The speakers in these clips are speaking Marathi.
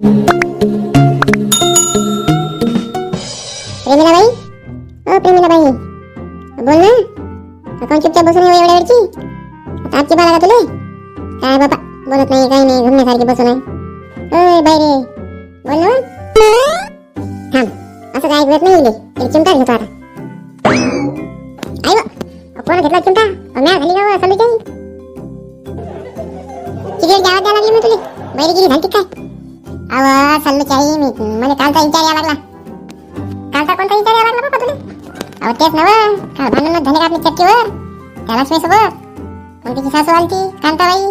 प्रेमीला बाई ओ प्रेमीला बाई बोल ना. आपण चुपचाप बसून येऊ हो एवढ्या वेळची आता आजची बाला का तुले? काय बाबा बोलत नाही काही नाही घुमण्यासारखी बसून आहे. ओय बाई रे. बोल ना. थांब असं काय ऐकत नाही इले. एक चिमटा घेतो आता. आई बा कोण घेतला चिमटा? म्या घाली का काही सिगरेट घ्यावा द्यायला लागली मी तुले. बैरी गिरी झाली काय? अव चाललो चाही मी म्हणजे कालचा विचार यायला लागला. कालचा कोणता विचार यायला लागला बाबा तुला? अहो तेच नव काल भांडण झाले का आपली चक्कीवर त्या लक्ष्मी सोबत. मग तिची सासू आलती कांताबाई?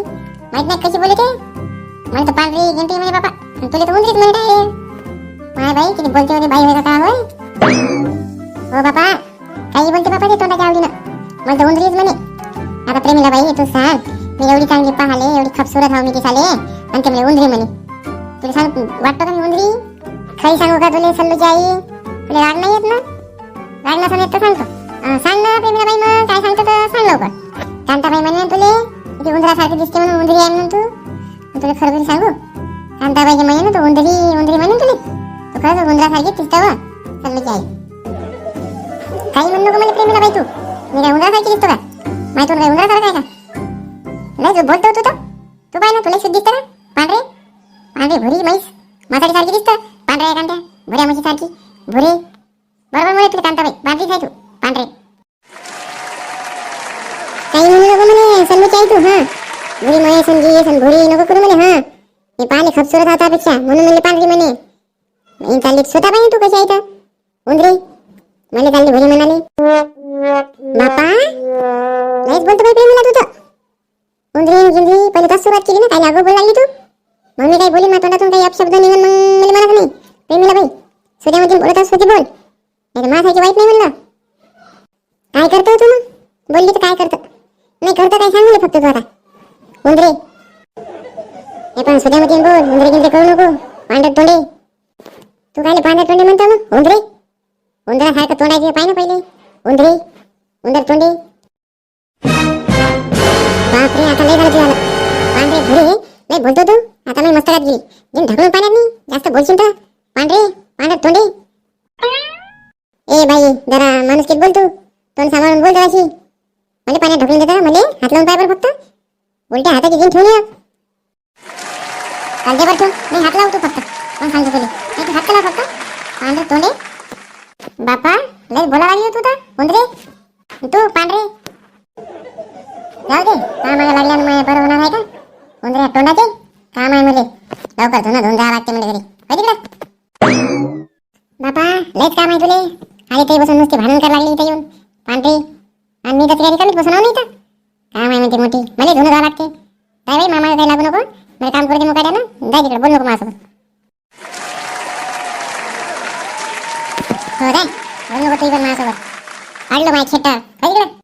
माहीत नाही कशी बोलते मला तर पांढरी गिंटी म्हणे बाबा. आणि तुला तर उंदरीच म्हणताय माय बाई किती बोलते म्हणे बाई होय का काय होय? हो बाबा काही बोलते बाबा ते तोंडाच्या आवडीनं. मला तर उंदरीच म्हणे. आता प्रेमीला बाई तू सांग. मी एवढी चांगली पाहले एवढी खपसुरत हाव मी ती साले आणि ते म्हणजे उंदरी म्हणे. तुला सांग वाटतं का मी उंदरी? खरी सांगू का तुला सल्लूची आई तुला राग नाही येत ना? राग नसेल येत तर सांगतो. सांग ना प्रेमीला बाई मग काय सांगतो तर सांग लवकर. कांताबाई म्हणे तुले ती उंदरासारखी दिसते म्हणून उंदरी आहे म्हणून तू. तुला खरं खरी सांगू? कांताबाईची म्हणे ना तू उंदरी उंदरी म्हणून तुले. तू खरंच उंदरासारखी दिसतं व सल्लूची आई काही म्हणू का मला प्रेमीला बाई तू. मी काय उंदरासारखी दिसतो का? माहिती तुला काय उंदरासारखं आहे का? नाही तू बोलतो तू तर. तू पाय ना तुला शुद्ध दिसतं ना पांढरे भुरी म्हैस मासाडी सारखी दिसतं? पांढऱ्या कांत्या भुऱ्या म्हशी सारखी. भुरी बरोबर म्हणे तुला कांताबाई पांढरीच आहे तू पांढरे. काही म्हणू नको म्हणे सल्लूची आहे तू हा. भुरी म्हणे समजी जी भुरी नको करू म्हणे हा. हे पाणी खपसुरत हातापेक्षा म्हणून म्हणले पांढरी म्हणे. मी चालली स्वतः पाहिजे तू कशी आहे तर उंदरी. मला चालली भुरी म्हणाले. बापा. नाहीच बोलतो बाई प्रेमीला तू तर. उंदरी गिंदरी पहिले तर सुरुवात केली ना काय लागू बोलायली तू? माझ्या शब्द काही अपशब्द निघून मग मला म्हणत नाही. प्रेमीला बाई सूर्यामध्ये बोलत असतो बोल. नाही तर माझ्यासारखी वाईट नाही म्हणलं. काय करतो तू मग? बोलली तर काय करतो? नाही करतो काय सांगले फक्त तू आता. उंदरे. हे पण सूर्यामध्ये बोल उंदरे गिंदरे करू नको. पांढर तोंडे. तू काय पांढर तोंडे म्हणतो मग? उंदरे? उंदरासारखं तोंडाचे पाय ना पहिले. उंदरे उंदर तोंडे. बापरे आता लय झालं. तुझ्याला पांढरे घरी लय बोलतो तू. आता मी मस्तकात गेली. जिन ढकलून पाण्यात नाही जास्त बोलशील तर. पांढरे पांढर तोंडे. ए बाई जरा माणूस किती बोलतो तोंड सांभाळून बोल जराशी. मला पाण्यात ढकलून देता. मला हात लावून पाय फक्त. उलट्या हाताची जिन ठेवून ये. कालच्या ठेव. नाही हात लावतो फक्त. पण सांगतो तुला? नाही तू हात लाव फक्त. पांढरे तोंडे. बापा लय बोला लागली तू तर. कोणते तू पांढरे. काम आहे मुली. लवकर धुणं धुवून जावं लागते म्हणजे घरी. होय तिकडे? बापा लयच काम आहे तुले. आधी तरी बसून नुसते भांडण करायला लागली इथे येऊन. पांढरी. आणि मी तसं काही कमीच बसून आहो इथं. काम आहे म्हणते मोठी. मला धुणं जावं लागते. काय बाई मामा काही लागू नको. मला काम करू दे मोकाड्या ना जाय तिकडे बोल नको माझं हो काय बोल नको तुझी पण माझ्यासोबत. काढलो माझ्या खेटा. होय तिकडे?